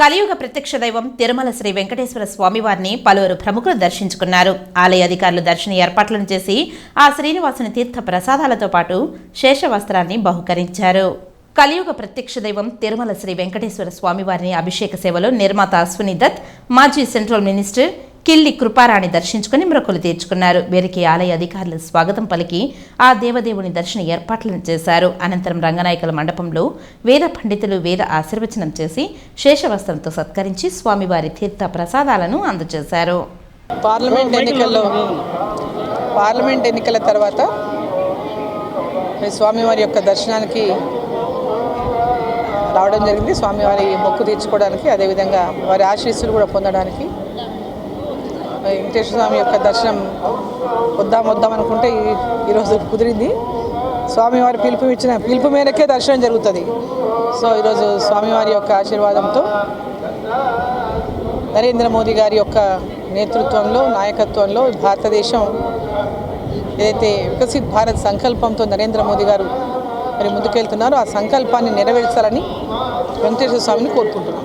కలియుగ ప్రత్యక్ష దైవం తిరుమల శ్రీ వెంకటేశ్వర స్వామివారిని పలువురు ప్రముఖులు దర్శించుకున్నారు. ఆలయ అధికారులు దర్శన ఏర్పాట్లను చేసి ఆ శ్రీనివాసుని తీర్థ ప్రసాదాలతో పాటు శేషవస్త్రాన్ని బహుకరించారు. కలియుగ ప్రత్యక్ష దైవం తిరుమల శ్రీ వెంకటేశ్వర స్వామివారిని అభిషేక సేవలో నిర్మాత అశ్విని దత్ మాజీ సెంట్రల్ మినిస్టర్ కిల్లి కృపారాణి దర్శించుకుని మొక్కులు తీర్చుకున్నారు. వీరికి ఆలయ అధికారులు స్వాగతం పలికి ఆ దేవదేవుని దర్శన ఏర్పాట్లను చేశారు. అనంతరం రంగనాయకుల మండపంలో వేద పండితులు వేద ఆశీర్వచనం చేసి శేషవస్త్రంతో సత్కరించి స్వామివారి తీర్థ ప్రసాదాలను అందజేశారు. పార్లమెంట్ ఎన్నికల్లో పార్లమెంట్ ఎన్నికల తర్వాత స్వామివారి యొక్క దర్శనానికి రావడం జరిగింది. స్వామివారి మొక్కు తీర్చుకోవడానికి అదేవిధంగా వారి ఆశీస్సులు కూడా పొందడానికి వెంకటేశ్వర స్వామి యొక్క దర్శనం వద్దాం వద్దాం అనుకుంటే ఈరోజు కుదిరింది. స్వామివారి పిలుపు ఇచ్చిన పిలుపు మేరకే దర్శనం జరుగుతుంది. సో ఈరోజు స్వామివారి యొక్క ఆశీర్వాదంతో నరేంద్ర మోదీ గారి యొక్క నేతృత్వంలో నాయకత్వంలో భారతదేశం ఏదైతే వికసిత్ భారత్ సంకల్పంతో నరేంద్ర మోదీ గారు మరి ముందుకెళ్తున్నారో ఆ సంకల్పాన్ని నెరవేర్చాలని వెంకటేశ్వర స్వామిని కోరుకుంటున్నాం.